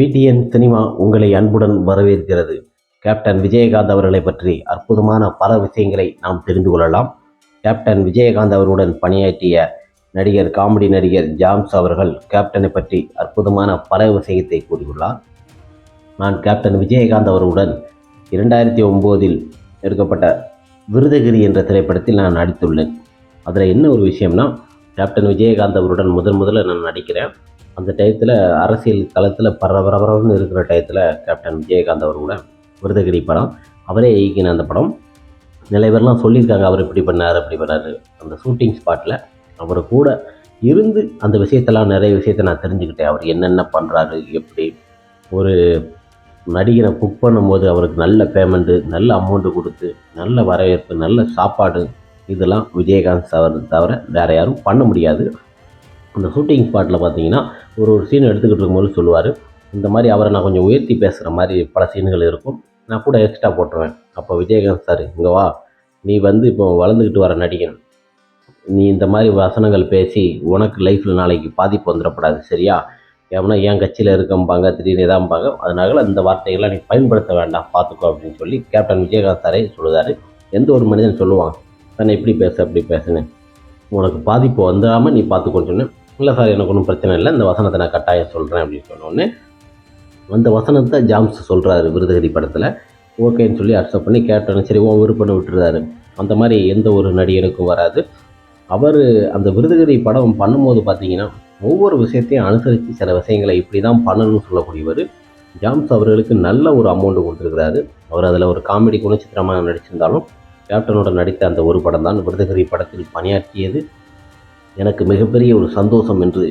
PTN cinema உங்களை அன்புடன் வரவேற்கிறது. கேப்டன் விஜயகாந்த் அவர்களை பற்றி அற்புதமான பல விஷயங்களை நாம் தெரிந்து கொள்ளலாம். கேப்டன் விஜயகாந்த் அவருடன் பணியாற்றிய நடிகர் காமெடி நடிகர் ஜாம்ஸ் அவர்கள் கேப்டனை பற்றி அற்புதமான பல விஷயத்தை கூறியுள்ளார். நான் கேப்டன் விஜயகாந்த் அவர்களுடன் இரண்டாயிரத்தி ஒம்போதில் எடுக்கப்பட்ட விருதகிரி என்ற திரைப்படத்தில் நான் நடித்துள்ளேன். அதில் என்ன ஒரு விஷயம்னா கேப்டன் விஜயகாந்த் அவருடன் முதன் முதல்ல நான் நடிக்கிறேன். அந்த டயத்தில் அரசியல் களத்தில் பரபரபரன்னு இருக்கிற டயத்தில் கேப்டன் விஜயகாந்த் அவர் கூட விருதகிரி படம். அவரே இயக்கின அந்த படம். நிலைவரெலாம் சொல்லியிருக்காங்க அவர் இப்படி பண்ணார் அப்படி பண்ணார். அந்த ஷூட்டிங் ஸ்பாட்டில் அவர் கூட இருந்து அந்த விஷயத்தெல்லாம் நிறைய விஷயத்தை நான் தெரிஞ்சுக்கிட்டேன். அவர் என்னென்ன பண்ணுறாரு எப்படி? ஒரு நடிகரை புக் பண்ணும்போது அவருக்கு நல்ல பேமெண்ட்டு நல்ல அமௌண்ட்டு கொடுத்து நல்ல வரவேற்பு நல்ல சாப்பாடு இதெல்லாம் விஜயகாந்த் அவர் தவிர வேறு யாரும் பண்ண முடியாது. அந்த ஷூட்டிங் ஸ்பாட்டில் பார்த்தீங்கன்னா ஒரு ஒரு சீன் எடுத்துக்கிட்டு இருக்கும்போது சொல்லுவார் இந்த மாதிரி அவரை நான் கொஞ்சம் உயர்த்தி பேசுகிற மாதிரி பல சீன்கள் இருக்கும். நான் கூட எக்ஸ்ட்ரா போட்டுருவேன். அப்போ விஜயகாந்த் சார் இங்கே வா. நீ வந்து இப்போ வளர்ந்துக்கிட்டு வர நடிகன். நீ இந்த மாதிரி வசனங்கள் பேசி உனக்கு லைஃப்பில் நாளைக்கு பாதிப்பு வந்துடக்கூடாது சரியா? ஏன்னா என் கட்சியில் இருக்கம்பாங்க திடீர்னு இதாம்பாங்க. அதனால இந்த வார்த்தைகளை நீ பயன்படுத்த வேண்டாம். பார்த்துக்கோ அப்படின்னு சொல்லி கேப்டன் விஜயகாந்த் சாரே சொல்லுதார். எந்த ஒரு மனிதன் சொல்லுவான் தன்னை இப்படி பேச அப்படி பேசுன்னு. உனக்கு பாதிப்பு வந்துடாமல் நீ பார்த்துக்கோன்னு சொன்னேன். இல்லை சார் எனக்கு ஒன்றும் பிரச்சனை இல்லை. இந்த வசனத்தை நான் கட்டாயம் சொல்கிறேன் அப்படின்னு சொன்னோடனே அந்த வசனத்தை ஜாம்ஸ் சொல்கிறாரு விருதகிரி படத்தில். ஓகேன்னு சொல்லி அக்செப்ட் பண்ணி கேப்டன் சரி உன் விருப்பம்னு விட்டுருந்தாரு அந்த மாதிரி எந்த ஒரு நடிகனுக்கும் வராது. அவர் அந்த விருதுகிரி படம் பண்ணும்போது பார்த்தீங்கன்னா ஒவ்வொரு விஷயத்தையும் அனுசரித்து சில விஷயங்களை இப்படி தான் பண்ணணும்னு சொல்லக்கூடியவர் ஜாம்ஸ் அவர்களுக்கு நல்ல ஒரு அமௌண்ட்டு கொடுத்துருக்கிறாரு. அவர் அதில் ஒரு காமெடி குணச்சித்திரமாக நடிச்சிருந்தாலும் கேப்டனோட நடித்த அந்த ஒரு படம் தான். விருதுகிரி படத்தில் பணியாற்றியது எனக்கு மிகப்பெரிய ஒரு சந்தோஷம் என்று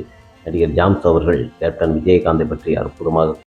நடிகர் ஜாம்ஸ் அவர்கள் கேப்டன் விஜயகாந்தை பற்றி அற்புதமாக